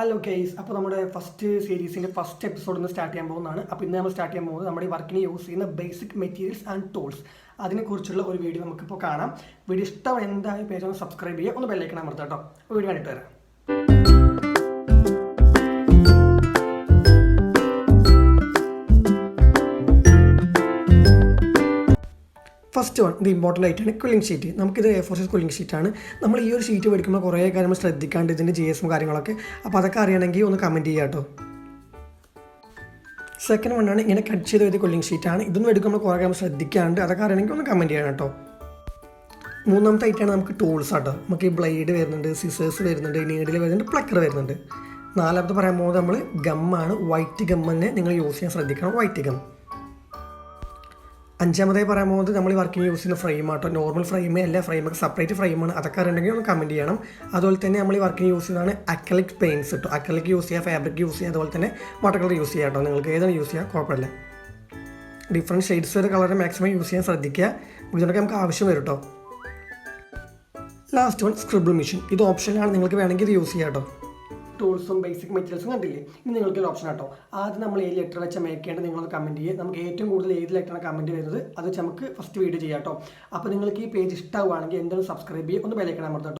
Hello guys അപ്പോൾ നമ്മുടെ first സീരീസിന്റെ ഫസ്റ്റ് എപ്പിസോഡ് ഒന്ന് സ്റ്റാർട്ട് ചെയ്യാൻ പോകുന്നതാണ്. അപ്പോൾ ഇന്ന് നമ്മൾ സ്റ്റാർട്ട് ചെയ്യാൻ പോകുന്നത് നമ്മുടെ ഈ വർക്കിന് യൂസ് ചെയ്യുന്ന ബേസിക് മെറ്റീരിയൽസ് ആൻഡ് ടൂൾസ് അതിനെക്കുറിച്ചുള്ള ഒരു വീഡിയോ നമുക്കിപ്പോൾ കാണാം. വീഡിയോ ഇഷ്ടം എന്തായാലും പേജ് ഒന്ന് സബ്സ്ക്രൈബ് ചെയ്യുക. ഒന്ന് ബെല്ലൈക്കണം അമർത്താം കേട്ടോ വീഡിയോ കണ്ടിട്ട് വരാം. ഫസ്റ്റ് വൺ ഇത് ഇമ്പോർട്ടന്റ് ആയിട്ടാണ് ക്വില്ലിംഗ് ഷീറ്റ് നമുക്കിത് എ ഫോർ സൈസ് ക്വില്ലിംഗ് ഷീറ്റാണ് നമ്മൾ ഈ ഒരു ഷീറ്റ് മേടിക്കുമ്പോൾ കുറേ കാര്യങ്ങൾ ശ്രദ്ധിക്കാണ്ട് ഇതിന്റെ ജി എസും കാര്യങ്ങളൊക്കെ. അപ്പോൾ അതൊക്കെ അറിയണമെങ്കിൽ ഒന്ന് കമന്റ് ചെയ്യാം കേട്ടോ. സെക്കൻഡ് വണ്ണാണ് ഇങ്ങനെ കട്ട് ചെയ്ത് എഴുതിയ കൊല്ലിംഗ് ഷീറ്റാണ് ഇതൊന്നും എടുക്കുമ്പോൾ കുറേ കാര്യങ്ങൾ ശ്രദ്ധിക്കാണ്ട് അതൊക്കെ അറിയണമെങ്കിൽ ഒന്ന് കമന്റ് ചെയ്യണം കേട്ടോ. മൂന്നാമത്തെ ആയിട്ടാണ് നമുക്ക് ടൂൾസ് ആട്ടോ. നമുക്ക് ഈ ബ്ലേഡ് വരുന്നുണ്ട് സിസേഴ്സ് വരുന്നുണ്ട് നീഡിൽ വരുന്നുണ്ട് പ്ലക്കർ വരുന്നുണ്ട്. നാലാമത്തെ പറയാൻ പോകുന്നത് നമ്മൾ ഗമ്മാണ് വൈറ്റ് ഗം നിങ്ങൾ യൂസ് ചെയ്യാൻ ശ്രദ്ധിക്കണം. വൈറ്റ് ഗം അഞ്ചാമതായി പറയാൻ പോകുന്നത് നമ്മൾ വർക്കിംഗ് യൂസ് ചെയ്യുന്ന ഫ്രെയിം ആട്ടോ. നോർമൽ ഫ്രെയിമേ അല്ല ഫ്രെയിമൊക്കെ സെപ്പറേറ്റ് ഫ്രെയിമാണ് അതൊക്കെ അറിയണമെങ്കിൽ ഒന്ന് കമന്റ് ചെയ്യണം. അതുപോലെ തന്നെ നമ്മൾ ഈ വർക്കിംഗ് യൂസ് ചെയ്യുന്നതാണ് അക്കലിക് പെയിൻസ് കിട്ടും അക്കലിക് യൂസ് ചെയ്യുക ഫാബ്രിക് യൂസ് ചെയ്യുക അതുപോലെ തന്നെ വാട്ടർ കളർ യൂസ് ചെയ്യാം കേട്ടോ. നിങ്ങൾക്ക് ഏതാണ് യൂസ് ചെയ്യുക കുഴപ്പമില്ല. ഡിഫറെന്റ് ഷെയ്ഡ്സ് വരെ കളർ മാക്സിമം യൂസ് ചെയ്യാൻ ശ്രദ്ധിക്കുക. ഇതിനൊക്കെ നമുക്ക് ആവശ്യം വരും കേട്ടോ. ലാസ്റ്റ് വൺ സ്ക്രിബിൾ മെഷീൻ ഇത് ഓപ്ഷനിലാണ് നിങ്ങൾക്ക് വേണമെങ്കിൽ ഇത് യൂസ് ചെയ്യാം കേട്ടോ. ടൂൾസും ബേസിക് മെറ്റീരിയൽസും കണ്ടില്ലേ? ഇനി നിങ്ങൾക്ക് ഒരു ഓപ്ഷൻ കേട്ടോ ആദ്യം നമ്മൾ ഏത് ലെറ്റർ വെച്ച് മേക്കേണ്ടത് നിങ്ങൾ കമന്റ് ചെയ്യുക. നമുക്ക് ഏറ്റവും കൂടുതൽ ഏത് ലെറ്ററാണ് കമന്റ് വരുന്നത് അത് നമുക്ക് ഫസ്റ്റ് വീഡിയോ ചെയ്യാം കേട്ടോ അപ്പോൾ നിങ്ങൾക്ക് ഈ പേജ് ഇഷ്ടമാവുകയാണെങ്കിൽ എന്തെങ്കിലും സബ്സ്ക്രൈബ് ചെയ്യുക. ഒന്ന് ബെലൈക്കണം അമർത്തട്ടോ